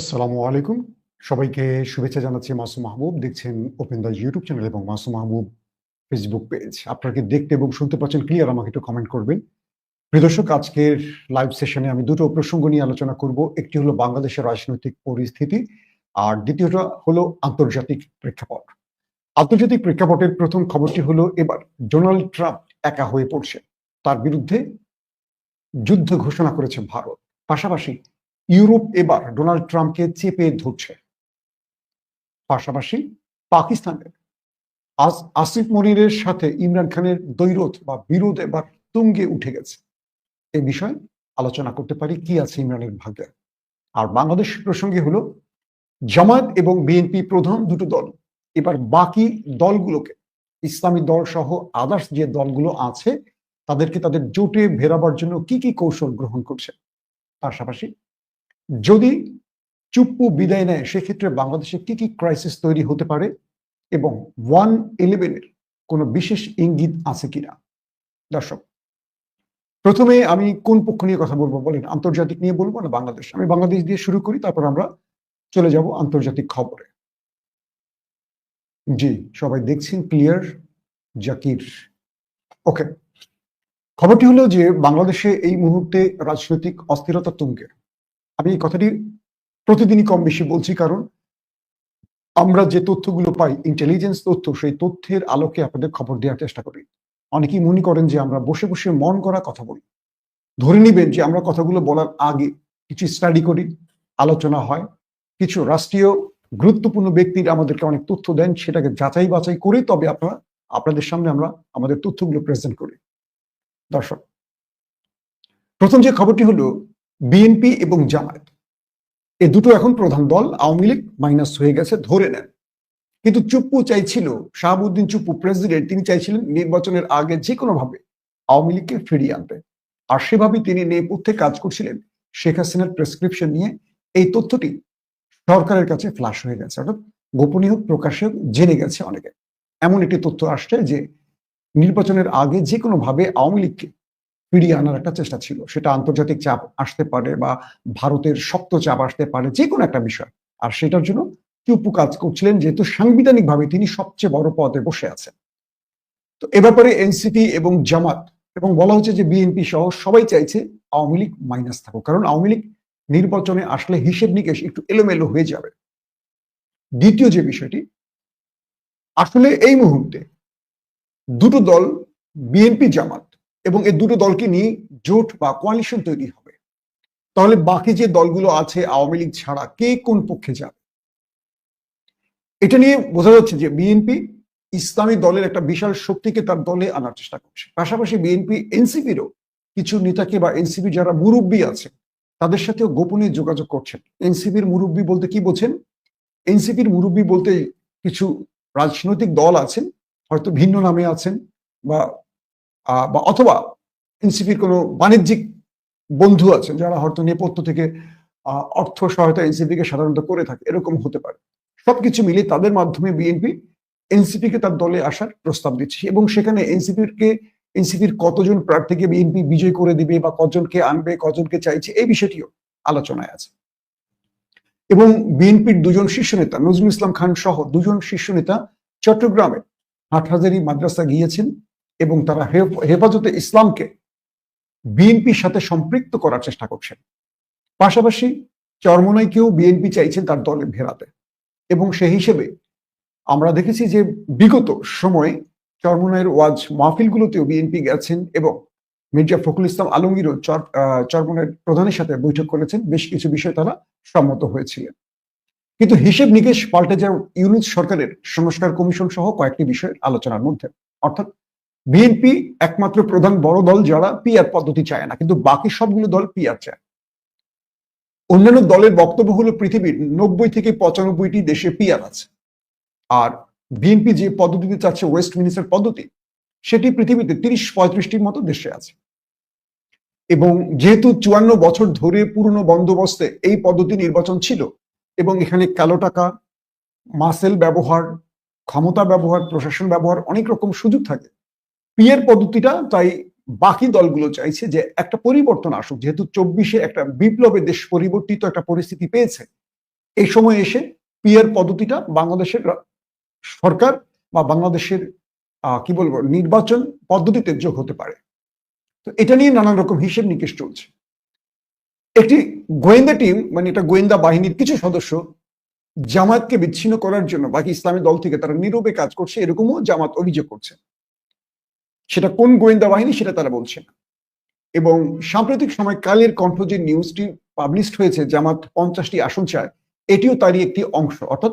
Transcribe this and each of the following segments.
আসসালামু আলাইকুম। সবাইকে শুভেচ্ছা জানাচ্ছি মাসুম মাহবুব দেখছেন ওপেন দ্য ইউটিউব চ্যানেল এবং মাসুম মাহবুব ফেসবুক পেজ আপনাকে দেখতে এবং শুনতে পাচ্ছেন ক্লিয়ার আমাকে একটু কমেন্ট করবেন। দর্শক, আজকের লাইভ সেশনে আমি দুটো প্রসঙ্গ নিয়ে আলোচনা করব। একটি হলো বাংলাদেশের রাজনৈতিক পরিস্থিতি আর দ্বিতীয়টা হলো আন্তর্জাতিক প্রেক্ষাপট। আন্তর্জাতিক প্রেক্ষাপটের প্রথম খবরটি হলো এবার ডোনাল্ড ট্রাম্প একা হয়ে পড়ছে। তার বিরুদ্ধে যুদ্ধ ঘোষণা করেছে ভারত। পাশাপাশি ইউরোপ এবার ডোনাল্ড ট্রাম্পকে চেপে ধরছে। পাশাপাশি পাকিস্তানের আস আসিফ মনিরের সাথে ইমরান খানের দৈরথ বা বিরোধ এবার তুঙ্গে উঠে গেছে। এ বিষয়ে আলোচনা করতে পারি কি আছে ইমরানের ভাগ্যে। আর বাংলাদেশ প্রসঙ্গে হলো, জামায়াত এবং বিএনপি প্রধান দুটো দল, এবার বাকি দলগুলোকে, ইসলামী দল সহ আদার্স যে দলগুলো আছে, তাদেরকে তাদের জোটে ভেরাবার জন্য কি কি কৌশল গ্রহণ করছে। পাশাপাশি যদি চুপ্পু বিদায় নেয়, সেক্ষেত্রে বাংলাদেশে কি কি ক্রাইসিস তৈরি হতে পারে এবং ওয়ান ইলেভেনের কোনো বিশেষ ইঙ্গিত আছে কিনা? দর্শক, প্রথমে আমি কোন পক্ষ নিয়ে কথা বলব বলেন? আন্তর্জাতিক নিয়ে বলব না বাংলাদেশ? আমি বাংলাদেশ দিয়ে শুরু করি, তারপর আমরা চলে যাব আন্তর্জাতিক খবরে। জি, সবাই দেখছেন? ক্লিয়ার? জাকির? ওকে। খবরটি হলো যে বাংলাদেশে এই মুহূর্তে রাজনৈতিক অস্থিরতা তুঙ্গে। আমি এই কথাটি প্রতিদিনই কম বেশি বলছি, কারণ আমরা যে তথ্যগুলো পাই ইন্টেলিজেন্স তথ্য, সেই তথ্যের আলোকে আপনাদের খবর দেওয়ার চেষ্টা করি। অনেকেই মনে করেন যে আমরা বসে বসে মন করা কথা বলি। ধরে নিবেন যে আমরা কথাগুলো বলার আগে কিছু স্টাডি করি, আলোচনা হয়, কিছু রাষ্ট্রীয় গুরুত্বপূর্ণ ব্যক্তিরা আমাদেরকে অনেক তথ্য দেন, সেটাকে যাচাই বাছাই করে তবে আপনারা, আপনাদের সামনে আমরা আমাদের তথ্যগুলো প্রেজেন্ট করি। দর্শক, প্রথম যে খবরটি হলো বিএনপি এবং জামায়াত। এ দুটো এখন প্রধান দল আওয়ামী লীগ মাইনাস হয়ে গেছে, ধরে নেন। কিন্তু চুপ্পু চাইছিল, শাহাবুদ্দিন চুপ্পু প্রেসিডেন্ট তিনি চাইছিলেন নির্বাচনের আগে যে কোনো ভাবে আওয়ামী লীগকে ফিরিয়ে আনতে। আর সেভাবে তিনি নেপথ্যে কাজ করছিলেন শেখ হাসিনার প্রেসক্রিপশন নিয়ে। এই তথ্যটি সরকারের কাছে ফ্লাশ হয়ে গেছে, অর্থাৎ গোপনীয় প্রকাশে জেনে গেছে অনেকে। এমন একটি তথ্য আসছে যে, নির্বাচনের আগে যে কোনো ভাবে আওয়ামী লীগকে ফিরিয়ে আনার একটা চেষ্টা ছিল। সেটা আন্তর্জাতিক চাপ আসতে পারে বা ভারতের শক্ত চাপ আসতে পারে যে কোনো একটা বিষয়। আর সেটার জন্য চুপু কাজ করছিলেন, যেহেতু সাংবিধানিকভাবে তিনি সবচেয়ে বড় পদে বসে আছেন। তো এ ব্যাপারে এনসিপি এবং জামাত এবং বলা হচ্ছে যে বিএনপি সহ সবাই চাইছে আওয়ামী লীগ মাইনাস থাকুক। কারণ আওয়ামী লীগ নির্বাচনে আসলে হিসেব নিকেশ একটু এলোমেলো হয়ে যাবে। দ্বিতীয় যে বিষয়টি, আসলে এই মুহূর্তে দুটো দল, বিএনপি, জামাত এবং এই দুটো দলকে নিয়ে জোট বা কোয়ালিশন তৈরি হবে। তাহলে বাকি যে দলগুলো আছে, আওয়ামী লীগ ছাড়া কে কোন পক্ষে যাবে? এটা নিয়ে বোঝা যাচ্ছে যে বিএনপি ইসলামী দলের একটা বিশাল শক্তিকে তার দলে আনার চেষ্টা করছে। পাশাপাশি বিএনপি, এনসিপিরও কিছু নেতাকে বা এনসিপি যারা মুরব্বী আছে, তাদের সাথেও গোপনে যোগাযোগ করছেন। এনসিপির মুরব্বী বলতে কি বোঝেন? এনসিপির মুরব্বী বলতে কিছু রাজনৈতিক দল আছেন, হয়তো ভিন্ন নামে আছেন বা বা অথবা এনসিপির কোনো বাণিজ্যিক বন্ধু আছেন যারা হয়তো নেপথ্য থেকে অর্থ সহায়তা এনসিপিকে সাধারণত করে থাকে, এরকম হতে পারে। সবকিছু মিলে তাদের মাধ্যমে বিএনপি এনসিপিকে তার দলে আসার প্রস্তাব দিচ্ছে এবং সেখানে এনসিপির কে এনসিপির কতজন প্রার্থীকে বিএনপি বিজয় করে দিবে বা কজনকে আনবে, কজনকে চাইছে, এই বিষয়টিও আলোচনায় আছে। এবং বিএনপির দুজন শীর্ষ নেতা, নজরুল ইসলাম খান সহ দুজন শীর্ষ নেতা চট্টগ্রামে হাটহাজারি মাদ্রাসা গিয়েছেন। এবং তারা হেফাজতে ইসলামকে বিএনপির সাথে সম্পৃক্ত করার চেষ্টা করছেন। পাশাপাশি চরমনাইকেও বিএনপি চাইছেন তার দলে ভেরাতে এবং সেই হিসেবে আমরা দেখেছি যে বিগত সময়ে চরমনাইয়ের ওয়াজ মাহফিলগুলোতেও বিএনপি গেছেন এবং মির্জা ফখরুল ইসলাম আলমগীরও চরমনাইয়ের প্রধানের সাথে বৈঠক করেছেন। বেশ কিছু বিষয় তারা সম্মত হয়েছিলেন। কিন্তু হিসেব নিকেশ পাল্টে যাওয়া ইউনিট সরকারের সংস্কার কমিশন সহ কয়েকটি বিষয়ের আলোচনার মধ্যে। অর্থাৎ বিএনপি একমাত্র প্রধান বড় দল যারা পিআর পদ্ধতি চায় না, কিন্তু বাকি সবগুলো দল পিআর চায়। অন্যান্য দলের বক্তব্য হলো পৃথিবীর নব্বই থেকে পঁচানব্বইটি দেশে পিআর আছে। আর বিএনপি যে পদ্ধতিতে চাচ্ছে ওয়েস্ট মিনিস্টার পদ্ধতি, সেটি পৃথিবীতে তিরিশ পঁয়ত্রিশটির মতো দেশে আছে। এবং যেহেতু চুয়ান্ন বছর ধরে পুরনো বন্দোবস্তে এই পদ্ধতি নির্বাচন ছিল, এবং এখানে কালো টাকা, মাসেল ব্যবহার, ক্ষমতা ব্যবহার, প্রশাসন ব্যবহার, অনেক রকম সুযোগ থাকে পিয়ের পদ্ধতিটা, তাই বাকি দলগুলো চাইছে যে একটা পরিবর্তন আসুক। যেহেতু চব্বিশে একটা বিপ্লবে দেশ পরিবর্তিত একটা পরিস্থিতি পেয়েছে, এই সময় এসে পিয়ার পদ্ধতিটা বাংলাদেশের সরকার বা বাংলাদেশের কি বলব, নির্বাচন পদ্ধতিতে যোগ হতে পারে। তো এটা নিয়ে নানান রকম হিসেব নিকেশ চলছে। একটি গোয়েন্দা টিম মানে এটা গোয়েন্দা বাহিনীর কিছু সদস্য জামাতকে বিচ্ছিন্ন করার জন্য, বাকি ইসলামী দল থেকে তারা নীরবে কাজ করছে, এরকমও জামাত অভিযোগ করছে। সেটা কোন গোয়েন্দা বাহিনী সেটা তারা বলছে না। এবং সাম্প্রতিক সময় কালের কণ্ঠ যে নিউজটি পাবলিশড হয়েছে, জামাত পঞ্চাশটি আসন চায়, এটিও তারই একটি অংশ। অর্থাৎ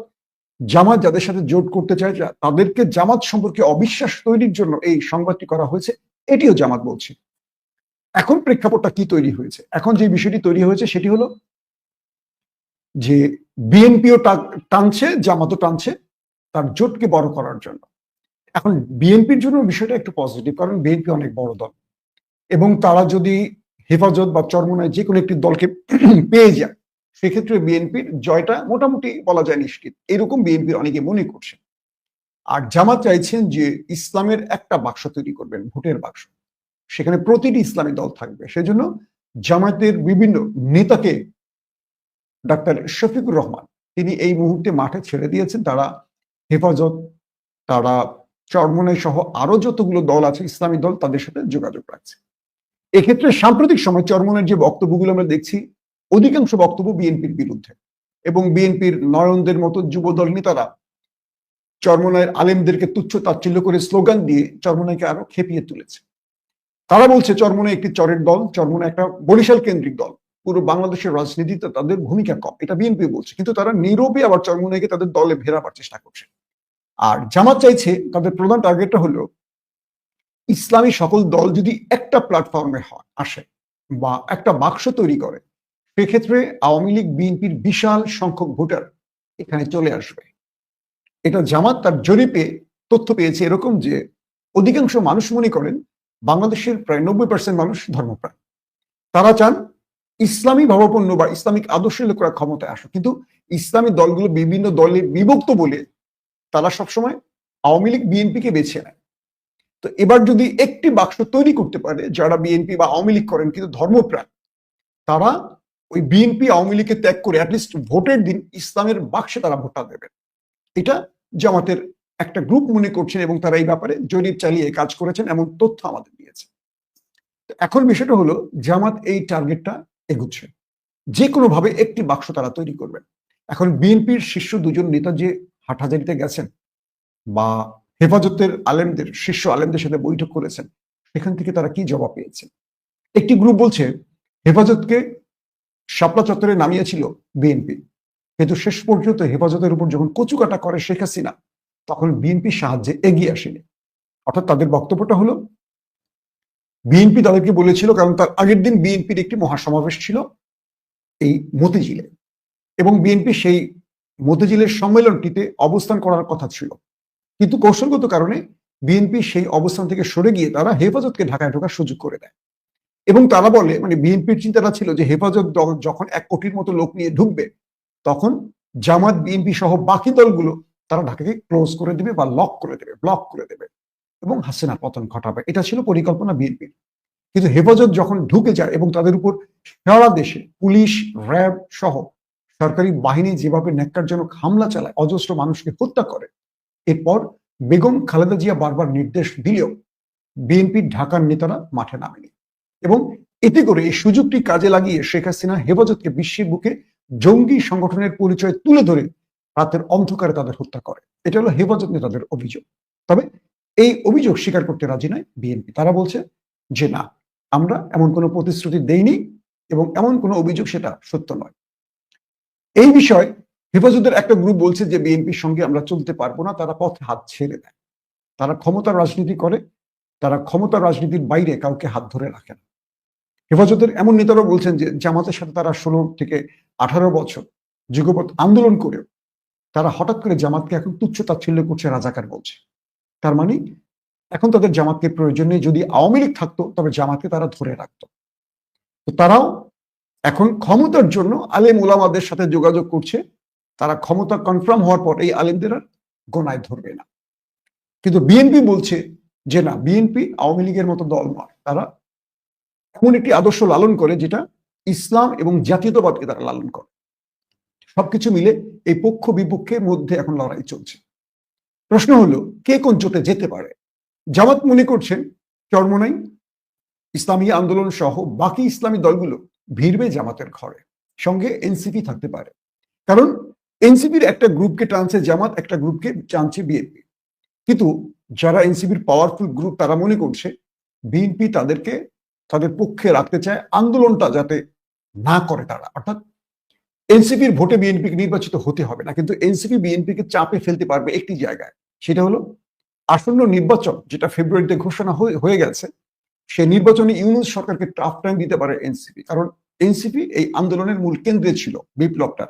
জামাত যাদের সাথে জোট করতে চায় তাদেরকে জামাত সম্পর্কে অবিশ্বাস তৈরির জন্য এই সংবাদটি করা হয়েছে, এটিও জামাত বলছে। এখন প্রেক্ষাপটটা কি তৈরি হয়েছে? এখন যে বিষয়টি তৈরি হয়েছে সেটি হলো যে বিএনপিও টানছে, জামাতও টানছে তার জোটকে বড় করার জন্য। এখন বিএনপির জন্য বিষয়টা একটু পজিটিভ কারণ বিএনপি অনেক বড় দল। এবং তারা যদি হেফাজত বা চরমনায় যে কোনো একটি দলকে পেয়ে যায়, সেক্ষেত্রে বিএনপির জয়টা মোটামুটি বলা যায় নিশ্চিত। এরকম বিএনপির অনেকে মনে করছে আর জামাত চাইছেন যে ইসলামের একটা বাক্স তৈরি করবেন, ভোটের বাক্স। সেখানে প্রতিটি ইসলামী দল থাকবে। সেজন্য জামায়াতের বিভিন্ন নেতাকে ডাক্তার শফিকুর রহমান, তিনি এই মুহূর্তে মাঠে ছেড়ে দিয়েছেন। তারা হেফাজত, তারা চরমনাই সহ আরও যতগুলো দল আছে, ইসলামী দল, তাদের সাথে যোগাযোগ রাখছে। এক্ষেত্রে সাম্প্রতিক সময় চরমনের যে বক্তব্যগুলো আমরা দেখছি, অধিকাংশ বক্তব্য বিএনপির বিরুদ্ধে এবং বিএনপির নয়নদের মতো যুব দল নেতারা চরমনায়ের আলেমদেরকে তুচ্ছ তাচ্ছিল্য করে স্লোগান দিয়ে চরমনাইকে আরও খেপিয়ে তুলেছে। তারা বলছে, চরমনাই একটি চরের দল, চরমনাই একটা বরিশাল কেন্দ্রিক দল। পুরো বাংলাদেশের রাজনীতিতে তাদের ভূমিকা কম, এটা বিএনপি বলছে। কিন্তু তারা নীরবে আবার চরমনাইকে তাদের দলে ভেরাবার চেষ্টা করছে। আর জামাত চাইছে তাদের প্রধান টার্গেটটা হলো ইসলামী সকল দল যদি একটা প্ল্যাটফর্মে হয়, আসে বা একটা বাক্স তৈরি করে, সেক্ষেত্রে আওয়ামী লীগ, বিএনপির বিশাল সংখ্যক ভোটার এখানে চলে আসবে। এটা জামাত তার জরিপে তথ্য পেয়েছে এরকম যে অধিকাংশ মানুষ মনে করেন বাংলাদেশের প্রায় নব্বই পার্সেন্ট মানুষ ধর্মপ্রাণ। তারা চান ইসলামী ভাবাপন্ন বা ইসলামিক আদর্শের লোকরা ক্ষমতায় আসুক। কিন্তু ইসলামী দলগুলো বিভিন্ন দলে বিভক্ত বলে তারা সবসময় আওয়ামী লীগ বিএনপিকে বেছে নেয়। তো এবার যদি একটি বাক্স তৈরি করতে পারে যারা বিএনপি বা আওয়ামী লীগ করেন কিন্তু ধর্মপ্রাণ, তারা ওই বিএনপি আওয়ামী লীগকে ত্যাগ করে অ্যাটলিস্ট ভোটের দিন ইসলামের বাক্সে তারা ভোটটা দেবেন। এটা জামাতের একটা গ্রুপ মনে করছেন এবং তারা এই ব্যাপারে জরিপ চালিয়ে কাজ করেছেন এমন তথ্য আমাদের দিয়েছে। এখন বিষয়টা হলো, জামাত এই টার্গেটটা এগুচ্ছে। যে কোনো ভাবে একটি বাক্স তারা তৈরি করবেন। এখন বিএনপির শীর্ষ দুজন নেতা যে হাটহাজারিতে গেছেন বা হেফাজতের আলেমদের, শীর্ষ আলেমদের সাথে বৈঠক করেছেন, সেখান থেকে তারা কি জবাব পেয়েছেন একটি গ্রুপ বলছে, হেফাজতকে শাপলা চত্বরে নামিয়েছিল বিএনপি। কিন্তু শেষ পর্যন্ত হেফাজতের উপর যখন কচুকাটা করে শেখ হাসিনা, তখন বিএনপি সাহায্যে এগিয়ে আসেনি। অর্থাৎ তাদের বক্তব্যটা হলো, বিএনপি তাদেরকে বলেছিল, কারণ তার আগের দিন বিএনপির একটি মহাসমাবেশ ছিল এই মতিঝিলে। এবং বিএনপি সেই মতিঝিলের সম্মেলনটিতে অবস্থান করার কথা ছিল। কিন্তু কৌশলগত কারণে বিএনপি সেই অবস্থান থেকে সরে গিয়ে তারা হেফাজতকে ঢাকায় ঢোকার সুযোগ করে দেয়। এবং তারা বলে মানে বিএনপির চিন্তাটা ছিল যে হেফাজত যখন এক কোটির মতো লোক নিয়ে ঢুকবে, তখন জামাত, বিএনপি সহ বাকি দলগুলো তারা ঢাকাকে ক্লোজ করে দেবে বা লক করে দেবে, ব্লক করে দেবে এবং হাসিনা পতন ঘটাবে। এটা ছিল পরিকল্পনা বিএনপির। কিন্তু হেফাজত যখন ঢুকে যায় এবং তাদের উপর সারা দেশে পুলিশ, র্যাব সহ সরকারি বাহিনী যেভাবে ন্যাক্কারজনক হামলা চালায়, অজস্র মানুষকে হত্যা করে, এরপর বেগম খালেদা জিয়া বারবার নির্দেশ দিলেও বিএনপির ঢাকার নেতারা মাঠে নামেনি। এবং এতে করে এই সুযোগটি কাজে লাগিয়ে শেখ হাসিনা হেফাজতকে বিশ্বের বুকে জঙ্গি সংগঠনের পরিচয় তুলে ধরে রাতের অন্ধকারে তাদের হত্যা করে। এটা হলো হেফাজত নেতাদের অভিযোগ। তবে এই অভিযোগ স্বীকার করতে রাজি নয় বিএনপি। তারা বলছে যে, না, আমরা এমন কোনো প্রতিশ্রুতি দেইনি এবং এমন কোনো অভিযোগ সেটা সত্য নয়। এই বিষয়ে হেফাজতের একটা গ্রুপ বলছে যে বিএনপির সঙ্গে আমরা চলতে পারব না, তারা পথে হাত ছেড়ে দেয়। তারা ক্ষমতার রাজনীতি করে, তারা ক্ষমতার রাজনীতির বাইরে কাউকে হাত ধরে রাখে না। হেফাজতের এমন নেতারা বলছেন যে জামাতের সাথে তারা ষোলো থেকে আঠারো বছর যুগপথ আন্দোলন করেও তারা হঠাৎ করে জামাতকে এখন তুচ্ছ তাচ্ছিল্য করছে রাজাকার বলছে। তার মানে এখন তাদের জামাতকে প্রয়োজন নেই, যদি আওয়ামী লীগ থাকতো, তবে জামাতকে তারা ধরে রাখতো। তো তারাও এখন ক্ষমতার জন্য আলেম ওলামাদের সাথে যোগাযোগ করছে, তারা ক্ষমতা কনফার্ম হওয়ার পর এই আলেমদের আর গোনায় ধরবে না। কিন্তু বিএনপি বলছে যে না, বিএনপি আওয়ামী লীগের মতো দল নয়, তারা এমন একটি আদর্শ লালন করে যেটা ইসলাম এবং জাতীয়তাবাদকে তারা লালন করে। সবকিছু মিলে এই পক্ষ বিপক্ষের মধ্যে এখন লড়াই চলছে। প্রশ্ন হলো, কে কোন জোটে যেতে পারে? জামাত মনে করছেন চরমনাই, ইসলামী আন্দোলন সহ বাকি ইসলামী দলগুলো ভিড়বে জামাতের ঘরে। সঙ্গে এনসিপি থাকতে পারে। কারণ এনসিপির একটা গ্রুপকে টানছে জামাত, একটা গ্রুপকে টানছে বিএনপি। কিন্তু যারা এনসিপির পাওয়ারফুল গ্রুপ তারা মনে করছে, বিএনপি তাদেরকে, তাদের পক্ষে রাখতে চায় আন্দোলনটা যাতে না করে তারা। অর্থাৎ এনসিপির ভোটে বিএনপি নির্বাচিত হতে হবে না। কিন্তু এনসিপি বিএনপিকে চাপে ফেলতে পারবে একটি জায়গায়। সেটা হলো আসন্ন নির্বাচন, যেটা ফেব্রুয়ারিতে ঘোষণা হয়ে গেছে। সেই নির্বাচনে ইউনুস সরকারকে টাফ টাইম দিতে পারে এনসিপি। কারণ এনসিপি এই আন্দোলনের মূল কেন্দ্রে ছিল, বিপ্লবটার।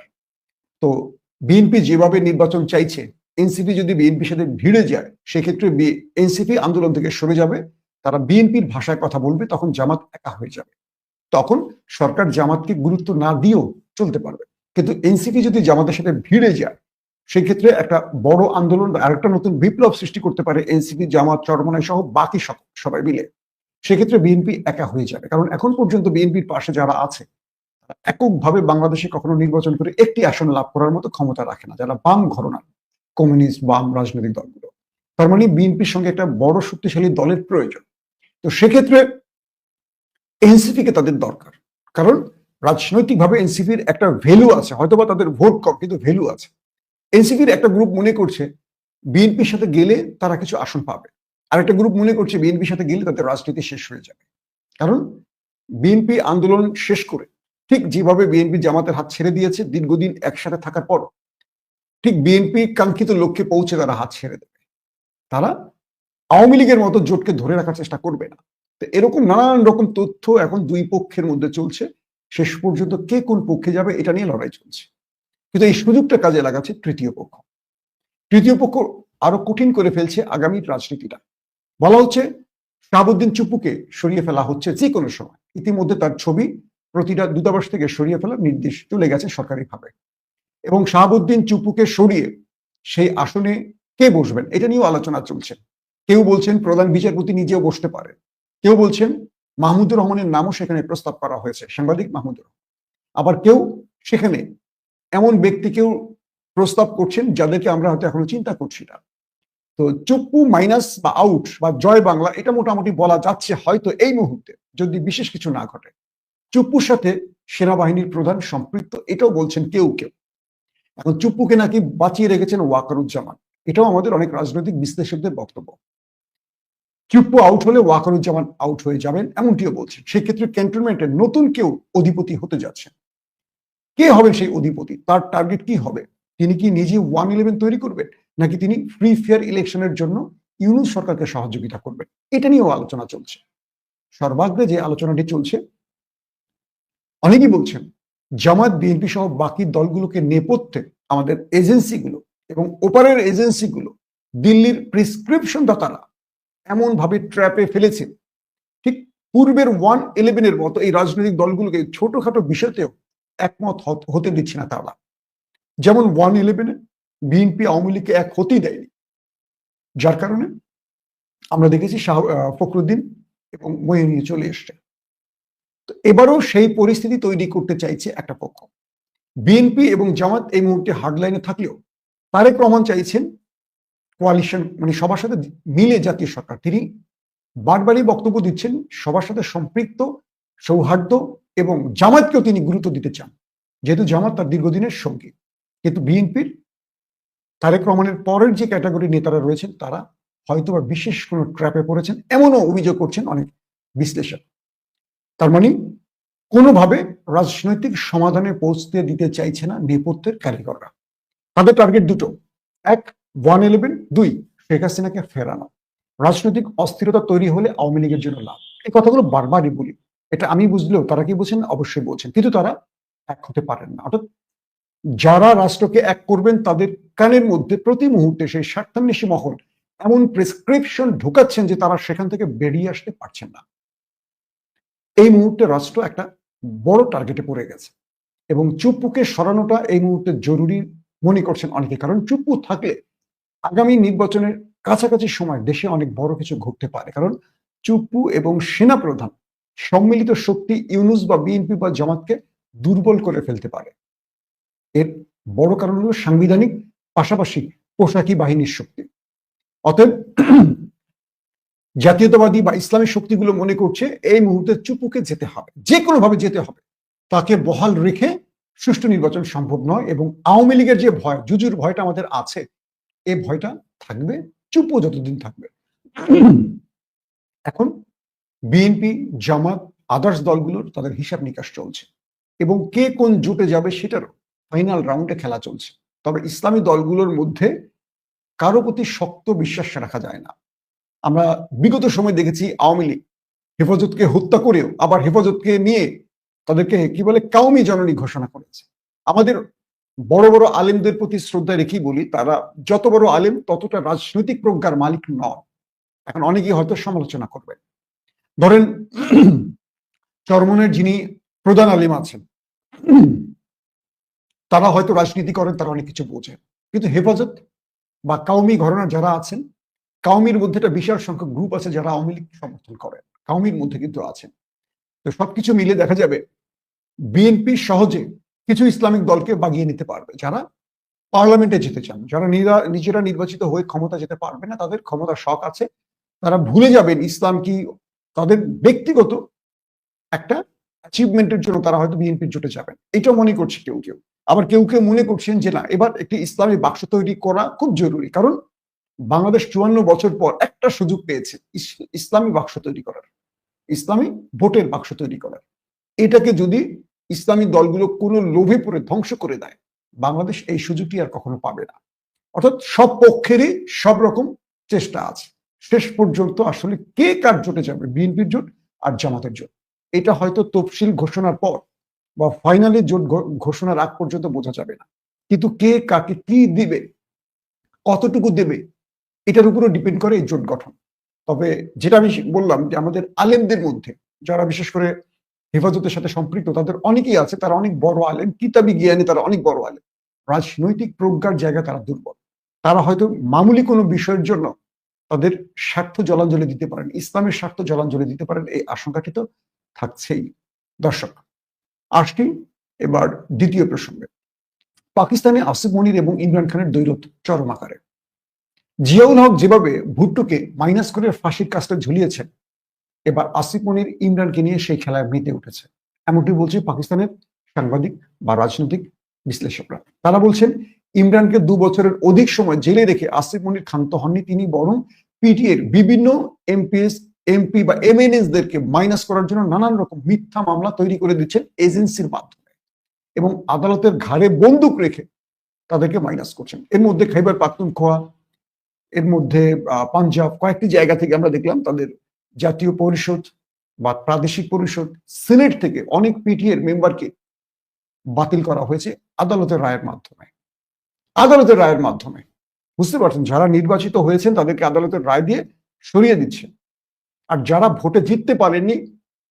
তো বিএনপি যেভাবে নির্বাচন চাইছে, এনসিপি যদি বিএনপির সাথে ভিড়ে যায়, সেক্ষেত্রে এনসিপি আন্দোলন থেকে সরে যাবে, তারা বিএনপির ভাষায় কথা বলবে, তখন জামাত একা হয়ে যাবে। তখন সরকার জামাতকে গুরুত্ব না দিয়েও চলতে পারবে। কিন্তু এনসিপি যদি জামাতের সাথে ভিড়ে যায়, সেক্ষেত্রে একটা বড় আন্দোলন বা আরেকটা নতুন বিপ্লব সৃষ্টি করতে পারে এনসিপি, জামাত, চরমনাই সহ বাকি সব- সবাই মিলে। সেক্ষেত্রে বিএনপি একা হয়ে যাবে। কারণ এখন পর্যন্ত বিএনপির পাশে যারা আছে, তারা এককভাবে বাংলাদেশে কখনো নির্বাচন করে একটি আসন লাভ করার মতো ক্ষমতা রাখে না, যারা বাম ঘরনার কমিউনিস্ট, বাম রাজনৈতিক দলগুলো। তার মানে বিএনপির সঙ্গে একটা বড় শক্তিশালী দলের প্রয়োজন। তো সেক্ষেত্রে এনসিপি কে তাদের দরকার। কারণ রাজনৈতিকভাবে এনসিপির একটা ভ্যালু আছে, হয়তোবা তাদের ভোট কম, কিন্তু ভ্যালু আছে। এনসিপির একটা গ্রুপ মনে করছে, বিএনপির সাথে গেলে তারা কিছু আসন পাবে। আর একটা গ্রুপ মনে করছে বিএনপির সাথে গেলে তাদের রাজনীতি শেষ হয়ে যাবে। কারণ বিএনপি আন্দোলন শেষ করে ঠিক যেভাবে বিএনপি জামাতের হাত ছেড়ে দিয়েছে, দীর্ঘদিন একসাথে থাকার পর ঠিক বিএনপি কাঙ্ক্ষিত লক্ষ্যে পৌঁছে তারা হাত ছেড়ে দেবে। তারা আওয়ামী লীগের মতো জোটকে ধরে রাখার চেষ্টা করবে না। তো এরকম নানান রকম তথ্য এখন দুই পক্ষের মধ্যে চলছে। শেষ পর্যন্ত কে কোন পক্ষে যাবে এটা নিয়ে লড়াই চলছে। কিন্তু এই সুযোগটা কাজে লাগাচ্ছে তৃতীয় পক্ষ। তৃতীয় পক্ষ আরও কঠিন করে ফেলছে আগামীর রাজনীতিটা। বলা হচ্ছে শাহাবুদ্দিন চুপুকে সরিয়ে ফেলা হচ্ছে যে কোনো সময়। ইতিমধ্যে তার ছবি প্রতিটা দূতাবাস থেকে সরিয়ে ফেলার নির্দেশ চলে গেছে সরকারিভাবে। এবং শাহাবুদ্দিন চুপুকে সরিয়ে সেই আসনে কে বসবেন, এটা নিয়েও আলোচনা চলছে। কেউ বলছেন প্রধান বিচারপতি নিজেও বসতে পারে। কেউ বলছেন মাহমুদুর রহমানের নামও সেখানে প্রস্তাব করা হয়েছে, সাংবাদিক মাহমুদুর আবার কেউ সেখানে এমন ব্যক্তিকেও প্রস্তাব করছেন যাদেরকে আমরা হয়তো এখনও চিন্তা করছি না। তো চুপ্পু মাইনাস বা আউট বা জয় বাংলা এটা মোটামুটি বলা যাচ্ছে হয়তো এই মুহূর্তে, যদি বিশেষ কিছু না ঘটে। চুপ্পুর সাথে সেনাবাহিনীর প্রধান সম্পৃক্ত, এটাও বলছেন কেউ কেউ। এখন চুপ্পুকে নাকি বাঁচিয়ে রেখেছেন ওয়াকারুজ্জামান। এটাও আমাদের অনেক রাজনৈতিক বিশ্লেষকদের বক্তব্য। চুপ্পু আউট হলে ওয়াকারুজ্জামান আউট হয়ে যাবেন, এমনটিও বলছেন। সেক্ষেত্রে ক্যান্টনমেন্টে নতুন কেউ অধিপতি হতে যাচ্ছেন কে হবে সেই অধিপতি? তার টার্গেট কি হবে? তিনি কি নিজে ওয়ান ইলেভেন তৈরি করবেন? নাকি তিনি ফ্রি ফেয়ার ইলেকশনের জন্য ইউনুস সরকারকে সহযোগিতা করবেন? এটা নিয়েও আলোচনা চলছে। সর্বাগ্রে যে আলোচনাটি চলছে, অনেকেই বলছেন জামাত বিএনপি সহ বাকি দলগুলোকে নেপথ্যে আমাদের এজেন্সিগুলো এবং ওপারের এজেন্সিগুলো দিল্লির প্রেসক্রিপশন দাতারা এমন ভাবে ট্র্যাপে ফেলেছে। ঠিক পূর্বের ওয়ান ইলেভেনের মতো এই রাজনৈতিক দলগুলোকে ছোটখাটো বিষয়তেও একমত হতে দিচ্ছে না তারা। যেমন ওয়ান ইলেভেনে বিএনপি আওয়ামী লীগকে এক হতেই দেয়নি। যার কারণে আমরা দেখেছি শাহ ফখরুদ্দিন এবং ময়ে নিয়ে চলে এসছে। তো এবারও সেই পরিস্থিতি তৈরি করতে চাইছে একটা পক্ষ। বিএনপি এবং জামাত এই মুহূর্তে হার্ডলাইনে থাকলেও তারেক রহমান চাইছেন কোয়ালিশন মানে সবার সাথে মিলে জাতীয় সরকার। তিনি বারবারই বক্তব্য দিচ্ছেন, সবার সাথে সম্পৃক্ত, সৌহার্দ্য এবং জামাতকেও তিনি গুরুত্ব দিতে চান। যেহেতু জামাত তার দীর্ঘদিনের সঙ্গী। কিন্তু বিএনপির তারেক রহমানের পরের যে ক্যাটাগরি নেতারা রয়েছেন, তারা হয়তো বা বিশেষ কোনো ট্র্যাপে পড়েছেন, এমনও অভিযোগ করছেন অনেক বিশ্লেষক। তার মানে কোনোভাবে রাজনৈতিক সমাধানে পৌঁছতে দিতে চাইছে না নেপথ্যের কারিগররা। তাদের টার্গেট দুটো। এক, ওয়ান ইলেভেন, দুই, শেখ হাসিনাকে ফেরানো। রাজনৈতিক অস্থিরতা তৈরি হলে আওয়ামী লীগের জন্য লাভ। এই কথাগুলো বারবারই বলি। এটা আমি বুঝলেও তারা কি বলছেন অবশ্যই বলছেন কিন্তু তারা এক হতে পারেন না। অর্থাৎ যারা রাষ্ট্রকে এক করবেন, তাদের কানের মধ্যে প্রতি মুহূর্তে সেই স্বার্থান্বেষী মহল এমন প্রেসক্রিপশন ঢোকাচ্ছেন যে তারা সেখান থেকে বেরিয়ে আসতে পারছেন না। এই মুহূর্তে রাষ্ট্র একটা বড় টার্গেটে পড়ে গেছে এবং চুপ্পুকে সরানোটা এই মুহূর্তে জরুরি মনে করছেন অনেকে। কারণ চুপ্পু থাকলে আগামী নির্বাচনের কাছাকাছি সময় দেশে অনেক বড় কিছু ঘটতে পারে। কারণ চুপ্পু এবং সেনা প্রধান সম্মিলিত শক্তি ইউনুস বা বিএনপি বা জামাতকে দুর্বল করে ফেলতে পারে। এর বড় কারণ হলো সাংবিধানিক পাশাপাশি পোশাকি বাহিনীর শক্তি। অতএব জাতীয়তাবাদী বা ইসলামী শক্তিগুলো মনে করছে, এই মুহূর্তে চুপুকে যেতে হবে, যে কোনো ভাবে যেতে হবে, তাকে বহাল রেখে সুষ্ঠু নির্বাচন সম্ভব নয় এবং আওয়ামী লীগের যে ভয়, জুজুর ভয়টা আমাদের আছে এই ভয়টা থাকবে, চুপও যতদিন থাকবে। এখন বিএনপি, জামাত, আদার্স দলগুলোর তাদের হিসাব নিকাশ চলছে এবং কে কোন জোটে যাবে সেটারও ফাইনাল রাউন্ডে খেলা চলছে। তবে ইসলামী দলগুলোর মধ্যে কারও প্রতি শক্ত বিশ্বাস রাখা যায় না। আমরা বিগত সময় দেখেছি আওয়ামী লীগ হেফাজতকে হত্যা করেও আবার হেফাজতকে নিয়ে তাদেরকে কি বলে কাউমি জননী ঘোষণা করেছে। আমাদের বড় বড় আলেমদের প্রতি শ্রদ্ধা রেখেই বলি, তারা যত বড় আলেম ততটা রাজনৈতিক প্রজ্ঞার মালিক নয় এখন অনেকেই হয়তো সমালোচনা করবেন। ধরেন, চরমনের যিনি প্রধান আলিম আছেন তারা হয়তো রাজনীতি করেন, তারা অনেক কিছু বোঝেন। কিন্তু হেফাজত বা কাউমি ঘটনা যারা আছেন, কাউমির মধ্যে একটা বিশাল সংখ্যক গ্রুপ আছে যারা আওয়ামী লীগ সমর্থন করেন। কাউমির মধ্যে কিন্তু আছেন। তো সবকিছু মিলে দেখা যাবে বিএনপি সহজে কিছু ইসলামিক দলকে বাগিয়ে নিতে পারবে। যারা পার্লামেন্টে যেতে চান, যারা নিজেরা নির্বাচিত হয়ে ক্ষমতা যেতে পারবে না, তাদের ক্ষমতার শখ আছে। তারা ভুলে যাবেন ইসলাম কি তাদের ব্যক্তিগত একটা অ্যাচিভমেন্টের জন্য তারা হয়তো বিএনপির জোটে যাবেন। এটা মনে করছে কেউ কেউ। আবার কেউ কেউ মনে করছেন যে না, এবার একটি ইসলামী বাক্স তৈরি করা খুব জরুরি। কারণ বাংলাদেশ চুয়ান্ন বছর পর একটা সুযোগ পেয়েছে ইসলামী বাক্স তৈরি করার। ইসলামী ভোটের বাক্স তৈরি করার। এটাকে যদি ইসলামী দলগুলো কোনো লোভে পড়ে ধ্বংস করে দেয়, বাংলাদেশ এই সুযোগটি আর কখনো পাবে না। অর্থাৎ সব পক্ষেরই সব রকম চেষ্টা আছে। শেষ পর্যন্ত আসলে কে কার জোটে যাবে, বিএনপির জোট আর জামাতের জোট। এটা হয়তো তফসিল ঘোষণার পর বা ফাইনালি জোট ঘোষণার আগ পর্যন্ত বোঝা যাবে না। কিন্তু কে কাকে কি দিবে, কতটুকু দেবে, এটার উপরও ডিপেন্ড করে এই জোট গঠন। তবে যেটা আমি বললাম যে আমাদের আলেমদের মধ্যে, যারা বিশেষ করে হেফাজতের সাথে সম্পৃক্ত, তাদের অনেকেই আছে, তারা অনেক বড় আলেম, কিতাবি জ্ঞানী, তারা অনেক বড় আলেম। রাজনৈতিক প্রজ্ঞার জায়গা তারা দুর্বল। তারা হয়তো মামুলি কোনো বিষয়ের জন্য তাদের স্বার্থ জলাঞ্জলি দিতে পারেন, ইসলামের স্বার্থ জলাঞ্জলি দিতে পারেন, এই আশঙ্কাটি তো থাকছেই। দর্শক আসছি এবার দ্বিতীয় প্রসঙ্গে। পাকিস্তানে আসিফ মনির এবং ইমরান খানের দৈরত চরম আকারে। জিয়াউল হক যেভাবে ভুট্টোকে মাইনাস করে ফাঁসির কাজটা ঝুলিয়েছেন, এবার আসিফ মনির, ইমরানকে নিয়ে সেই খেলায় মেতে উঠেছে। এমনটি বলছে পাকিস্তানের সাংবাদিক বা রাজনৈতিক বিশ্লেষকরা। তারা বলছেন, ইমরানকে দু বছরের অধিক সময় জেলে রেখে আসিফ মনির ক্ষান্ত হননি তিনি, বরং পিটিএর বিভিন্ন এমপিএস এমপি বা এমএনএস দেরকে মাইনাস করার জন্য নানান রকম মিথ্যা মামলা তৈরি করে দিচ্ছেন এজেন্সির মাধ্যমে। এবং আদালতের ঘাড়ে বন্দুক রেখে তাদেরকে মাইনাস করছেন। এর মধ্যে খাইবার পাখতুনখোয়া এর মধ্যে পাঞ্জাব কয়েকটি জায়গা থেকে আমরা দেখলাম তাদের জাতীয় পরিষদ বা প্রাদেশিক পরিষদ, সিনেট থেকে অনেক পিটিএর মেম্বারকে বাতিল করা হয়েছে আদালতের রায়ের মাধ্যমে। আদালতের রায়ের মাধ্যমে। বুঝতে পারছেন? যারা নির্বাচিত হয়েছেন তাদেরকে আদালতের রায় দিয়ে সরিয়ে দিচ্ছে আর যারা ভোটে জিততে পারেননি,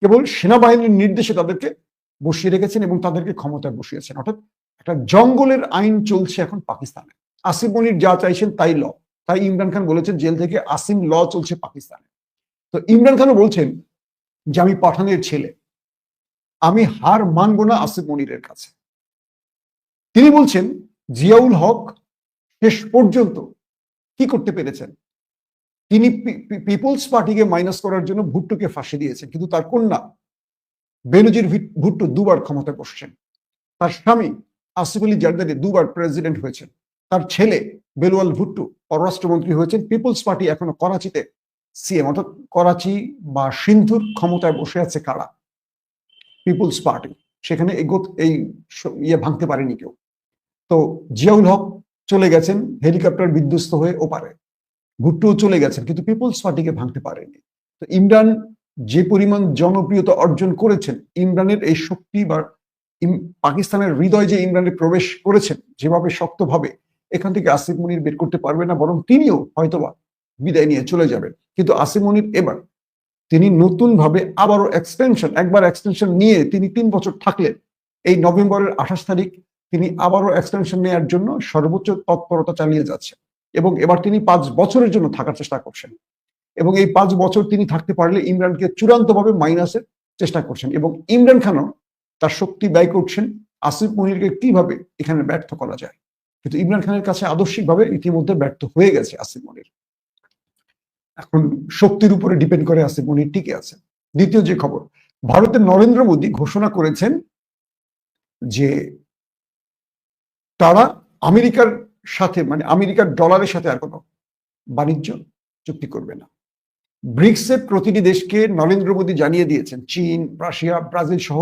কেবল সেনাবাহিনীর নির্দেশে তাদেরকে বসিয়ে রেখেছেন এবং তাদেরকে ক্ষমতায় বসিয়েছেন। অর্থাৎ একটা জঙ্গলের আইন চলছে এখন পাকিস্তানে। আসিফ মনির যা চাইছেন তাই ল। তাই ইমরান খান বলেছেন, জেল থেকে আসিম ল চলছে পাকিস্তানে। তো ইমরান খানও বলছেন যে, আমি পাঠানের ছেলে। আমি হার মানব না আসিফ মনিরের কাছে। তিনি বলছেন, জিয়াউল হক শেষ পর্যন্ত কি করতে পেরেছেন? তিনি পিপলস পার্টিকে মাইনাস করার জন্য ভুট্টোকে ফাঁসি দিয়েছেন, কিন্তু তার কন্যা বেনজির ভিট- ভুট্টো দুবার ক্ষমতায় বসছেন। তার স্বামী আসিফ আলী জারদারি দুবার প্রেসিডেন্ট হয়েছেন। তার ছেলে বেলওয়াল ভুট্টো পররাষ্ট্রমন্ত্রী হয়েছেন। পিপলস পার্টি এখনও করাচিতে সিএম অর্থাৎ করাচি বা সিন্ধুর ক্ষমতায় বসে আছে কারা? পিপলস পার্টি সেখানে এই এই ইয়ে ভাঙতে পারেনি কেউ। তো জিয়াউল হক চলে গেছেন, হেলিকপ্টার বিধ্বস্ত হয়ে ওপারে। ভুট্টো চলে গেছেন, কিন্তু পিপলস পার্টিকে ভাঙতে পারেনি। তো ইমরান যে পরিমাণ জনপ্রিয়তা অর্জন করেছেন, ইমরানের এই শক্তি বা পাকিস্তানের হৃদয় যে ইমরানের প্রবেশ করেছেন, যেভাবে শক্তভাবে এখান থেকে আসিফ মনির বের করতে পারবে না, বরং তিনিও হয়তোবা বিদায় নিয়ে চলে যাবেন। কিন্তু আসিফ মনির এবার, তিনি নতুন ভাবে আবারও এক্সটেনশন একবার এক্সটেনশন নিয়ে তিনি তিন বছর থাকলেন। এই নভেম্বরের আঠাশ তারিখ তিনি আবারও এক্সটেনশন নেওয়ার জন্য সর্বোচ্চ তৎপরতা চালিয়ে যাচ্ছেন। এবং এবার তিনি পাঁচ বছরের জন্য থাকার চেষ্টা করছেন। এবং এই পাঁচ বছর তিনি থাকতে পারলে ইমরানকে চূড়ান্তভাবে মাইনাসের চেষ্টা করছেন। এবং ইমরান খানও তার শক্তি ব্যয় করছেন। আসিফ মনিরকে কীভাবে এখানে ব্যর্থ করা যায়? কিন্তু ইমরান খানের কাছে আদর্শিকভাবে ইতিমধ্যে ব্যর্থ হয়ে গেছে আসিফ মনির। এখন শক্তির উপরে ডিপেন্ড করে আসিফ মনির টিকে আছে। দ্বিতীয় যে খবর, ভারতের নরেন্দ্র মোদী ঘোষণা করেছেন যে তারা আমেরিকার সাথে মানে আমেরিকার ডলারের সাথে আর কোনো বাণিজ্য চুক্তি করবে না। ব্রিক্সের প্রতিটি দেশকে নরেন্দ্র মোদী জানিয়ে দিয়েছেন, চীন, রাশিয়া, ব্রাজিল সহ,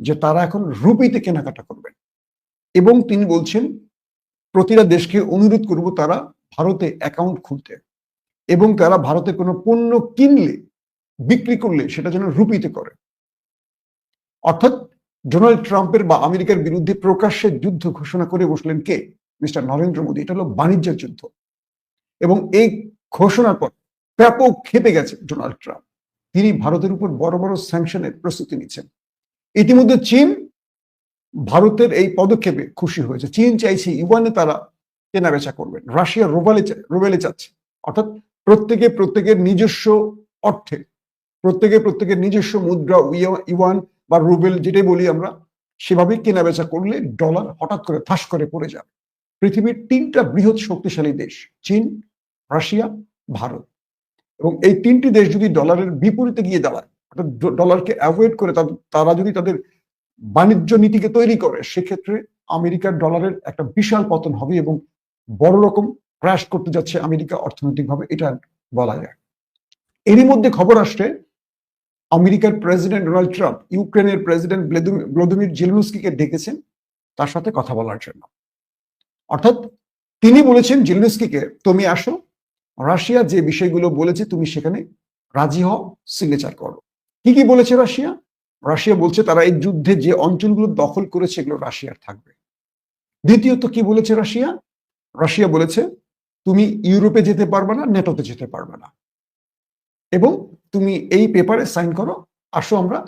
যে তারা এখন রুপিতে কেনাকাটা করবেন এবং তিনি বলছেন, প্রতিটা দেশকে অনুরোধ করব তারা ভারতে অ্যাকাউন্ট খুলতে এবং তারা ভারতে কোনো পণ্য কিনলে, বিক্রি করলে সেটা যেন রুপিতে করে। অর্থাৎ ডোনাল্ড ট্রাম্পের বা আমেরিকার বিরুদ্ধে প্রকাশ্যে যুদ্ধ ঘোষণা করে বসলেন কে? মিস্টার নরেন্দ্র মোদী, এটা হলো বাণিজ্যের যুদ্ধ। এবং এই ঘোষণার পর ব্যাপক খেপে গেছে ডোনাল্ড ট্রাম্প। তিনি ভারতের উপর বড় বড় স্যাংশনের প্রস্তুতি নিচ্ছেন। ইতিমধ্যে চীন ভারতের এই পদক্ষেপে খুশি হয়েছে। চীন চাইছে ইউয়ানে তারা কেনা বেচা করবেন। রাশিয়া রোবালে রোবেলে চাচ্ছে অর্থাৎ প্রত্যেকে প্রত্যেকের নিজস্ব অর্থে, প্রত্যেকে প্রত্যেকের নিজস্ব মুদ্রা ইউয়ান বা রুবেল যেটাই বলি আমরা সেভাবে কেনা বেচা করলে ডলার হঠাৎ করে ঠাস করে পড়ে যাবে। পৃথিবীর তিনটা বৃহৎ শক্তিশালী দেশ, চীন, রাশিয়া, ভারত। এবং এই তিনটি দেশ যদি ডলারের বিপরীতে গিয়ে দাঁড়ায়, অর্থাৎ ডলারকে অ্যাভয়েড করে তারা যদি তাদের বাণিজ্য নীতিকে তৈরি করে, সেক্ষেত্রে আমেরিকার ডলারের একটা বিশাল পতন হবে এবং বড় রকম ক্র্যাশ করতে যাচ্ছে আমেরিকা অর্থনৈতিকভাবে, এটা বলা যায়। এরই মধ্যে খবর আসছে, আমেরিকার প্রেসিডেন্ট ডোনাল্ড ট্রাম্প ইউক্রেনের প্রেসিডেন্ট ভ্লাদিমির জেলনুস্কিকে ডেকেছেন, তার সাথে কথা বলার জন্য। অর্থাৎ তিনি বলেছেন, জেলনুস্কিকে, তুমি আসো, রাশিয়া যে বিষয়গুলো বলেছে তুমি সেখানে রাজি হও সিগনেচার করো। কি কি বলেছে রাশিয়া? রাশিয়া বলছে তারা এই যুদ্ধে যে অঞ্চলগুলো দখল করেছে এগুলো রাশিয়ার থাকবে। দ্বিতীয়ত কি বলেছে রাশিয়া? রাশিয়া বলেছে, তুমি ইউরোপে যেতে পারবে না, নেটোতে যেতে পারবে না। এবং তুমি এই পেপারে সাইন করো, আসো আমরা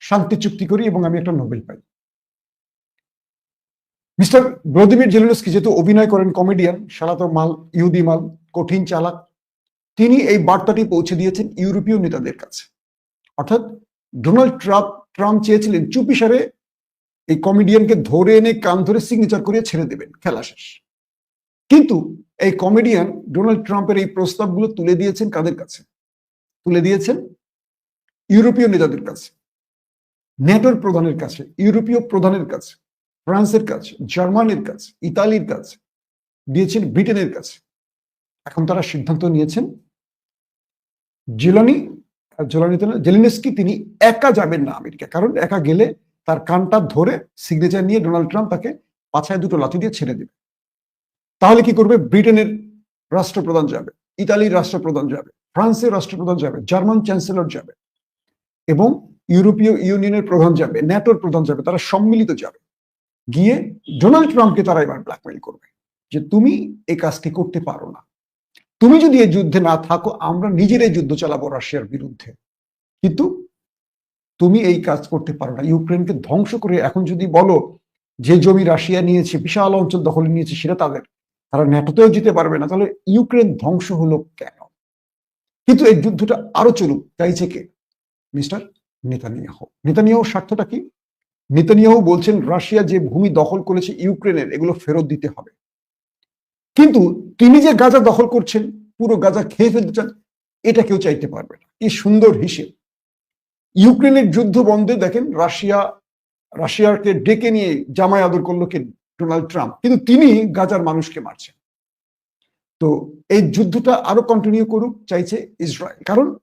শান্তি চুক্তি করি এবং আমি একটা নোবেল পাই। মিস্টার ভ্লাদিমির জেলেনস্কি যেহেতু অভিনয় করেন কমেডিয়ান সালাত মাল, ইহুদি মাল, কঠিন চালাক, তিনি এই বার্তাটি পৌঁছে দিয়েছেন ইউরোপীয় নেতাদের কাছে। অর্থাৎ ডোনাল্ড ট্রাম্প ট্রাম্প চেয়েছিলেন চুপিসারে এই কমেডিয়ানকে ধরে এনে কান ধরে সিগনেচার করিয়ে ছেড়ে দেবেন, খেলা শেষ। কিন্তু এই কমেডিয়ান ডোনাল্ড ট্রাম্পের এই প্রস্তাবগুলো তুলে দিয়েছেন কাদের কাছে? তুলে দিয়েছেন ইউরোপীয় নেতাদের কাছে, নেটোর প্রধানের কাছে, ইউরোপীয় প্রধানের কাছে। ফ্রান্সের কাছে, জার্মানির কাছে, ইতালির কাছে, দিয়েছেন ব্রিটেনের কাছে। এখন তারা সিদ্ধান্ত নিয়েছেন, জেলানি জেলানি জেলিনেস্কি তিনি একা যাবেন না আমেরিকা কারণ একা গেলে তার কানটা ধরে সিগনেচার নিয়ে ডোনাল্ড ট্রাম্প তাকে পাছায় দুটো লাথি দিয়ে ছেড়ে দেবে। তাহলে কি করবে? ব্রিটেনের রাষ্ট্রপ্রধান যাবে, ইতালির রাষ্ট্রপ্রধান যাবে, ফ্রান্সের রাষ্ট্রপ্রধান যাবে, জার্মান চ্যান্সেলর যাবে এবং ইউরোপীয় ইউনিয়নের প্রধান যাবে, ন্যাটোর প্রধান যাবে, তারা সম্মিলিত যাবে। গিয়ে ডোনাল্ড ট্রাম্পকে তারা এবার ব্ল্যাকমেল করবে যে তুমি এই কাজটি করতে পারো না। তুমি যদি এই যুদ্ধে না থাকো, আমরা নিজেরাই যুদ্ধ চালাবো রাশিয়ার বিরুদ্ধে। কিন্তু তুমি এই কাজ করতে পারো না। ইউক্রেনকে ধ্বংস করে এখন যদি বলো যে জমি রাশিয়া নিয়েছে, বিশাল অঞ্চল দখলে নিয়েছে, সেটা তাদের, তারা ন্যাটোতেও যেতে পারবে না। তাহলে ইউক্রেন ধ্বংস হলো কেন? কিন্তু এই যুদ্ধটা আরও চলুক। চাইছে কে মিস্টার নেতানিয়াহ। নেতানিয়াহ স্বার্থটা কি? নেতানিয়াহু বলছেন, রাশিয়া যে ভূমি দখল করেছে ইউক্রেনের, এগুলো ফেরত দিতে হবে। কিন্তু তিনি যে গাজা দখল করছেন, পুরো গাজা খেয়ে ফেলতে চান, এটা কেউ চাইতে পারবে না। কি সুন্দর হিসেব। ইউক্রেনের যুদ্ধ বন্ধে দেখেন, রাশিয়া, রাশিয়াকে ডেকে নিয়ে জামাই আদর করল কে? Donald Trump. কিন্তু তিনি গাজার মানুষকে মারছেন। তো এই যুদ্ধটা আরও কন্টিনিউ করুক, চাইছে ইসরায়েল। কারণ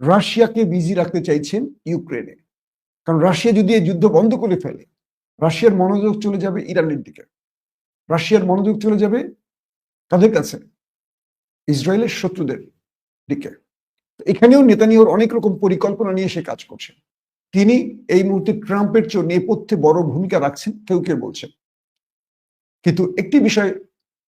রাশিয়াকে বিজি রাখতে চাইছেন ইউক্রেনে। কারণ রাশিয়া যদি এই যুদ্ধ বন্ধ করে ফেলে, রাশিয়ার মনোযোগ চলে যাবে ইরানের দিকে। রাশিয়ার মনোযোগ চলে যাবে তাদের কাছে? ইসরায়েলের শত্রুদের দিকে। এখানেও নেতানিয়র অনেক রকম পরিকল্পনা নিয়ে সে কাজ করছে। তিনি এই মুহূর্তে ট্রাম্পের চেয়ে নেপথ্যে বড় ভূমিকা রাখছেন, কেউ কেউ বলছেন। কিন্তু একটি বিষয়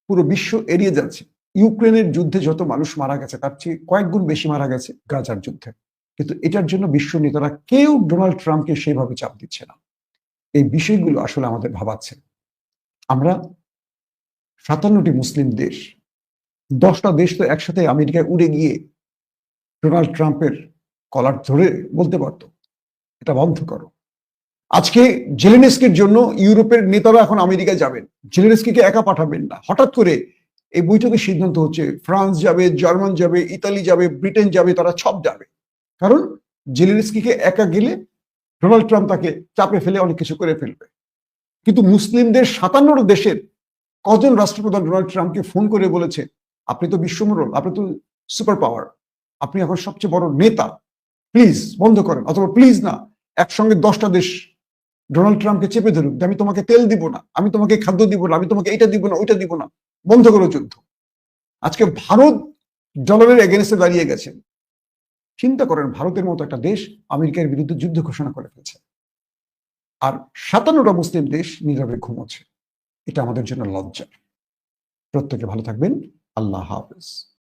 পুরো বিশ্ব এড়িয়ে যাচ্ছে। ইউক্রেনের যুদ্ধে যত মানুষ মারা গেছে, তার চেয়ে কয়েক গুণ বেশি মারা গেছে গাজার যুদ্ধে। কিন্তু এটার জন্য বিশ্ব নেতারা কেউ ডোনাল্ড ট্রাম্পকে সেইভাবে চাপ দিচ্ছে না। এই বিষয়গুলো আসলে আমাদের ভাবাচ্ছে। আমরা সাতান্নটি মুসলিম দেশ দশটা দেশ তো একসাথে আমেরিকায় উড়ে গিয়ে ডোনাল্ড ট্রাম্পের কলার ধরে বলতে পারত। এটা বন্ধ করো। আজকে জেলেনেস্কির জন্য ইউরোপের নেতারা এখন আমেরিকায় যাবেন। জেলেনেস্কিকে একা পাঠাবেন না। হঠাৎ করে এই বৈঠকের সিদ্ধান্ত হচ্ছে, ফ্রান্স যাবে, জার্মান যাবে, ইতালি যাবে, ব্রিটেন যাবে, তারা সব যাবে। কারণ জেলেনস্কিকে একা গেলে ডোনাল্ড ট্রাম্প তাকে চাপে ফেলে, অনেক কিছু করে ফেলবে। কিন্তু মুসলিমদের সাতান্নটা দেশের কজন রাষ্ট্রপ্রধান ডোনাল্ড ট্রাম্পকে ফোন করে বলেছে, আপনি তো বিশ্বমরল আপনি তো সুপার পাওয়ার, আপনি এখন সবচেয়ে বড় নেতা, প্লিজ বন্ধ করেন, অথবা প্লিজ না, একসঙ্গে দশটা দেশ ডোনাল্ড ট্রাম্পকে চেপে ধরুক যে আমি তোমাকে তেল দিব না, আমি তোমাকে খাদ্য দিব না, আমি তোমাকে এইটা দিব না, ওইটা দিব না, বন্ধ করো যুদ্ধ। আজকে ভারত ডলারের এগেনস্টে দাঁড়িয়ে গেছে। চিন্তা করেন ভারতের মতো একটা দেশ আমেরিকার বিরুদ্ধে যুদ্ধ ঘোষণা করে ফেলছে। আর সাতান্নটা মুসলিম দেশ নীরবে ঘুমোচ্ছে। এটা আমাদের জন্য লজ্জা। প্রত্যেকে ভালো থাকবেন। আল্লাহ হাফেজ।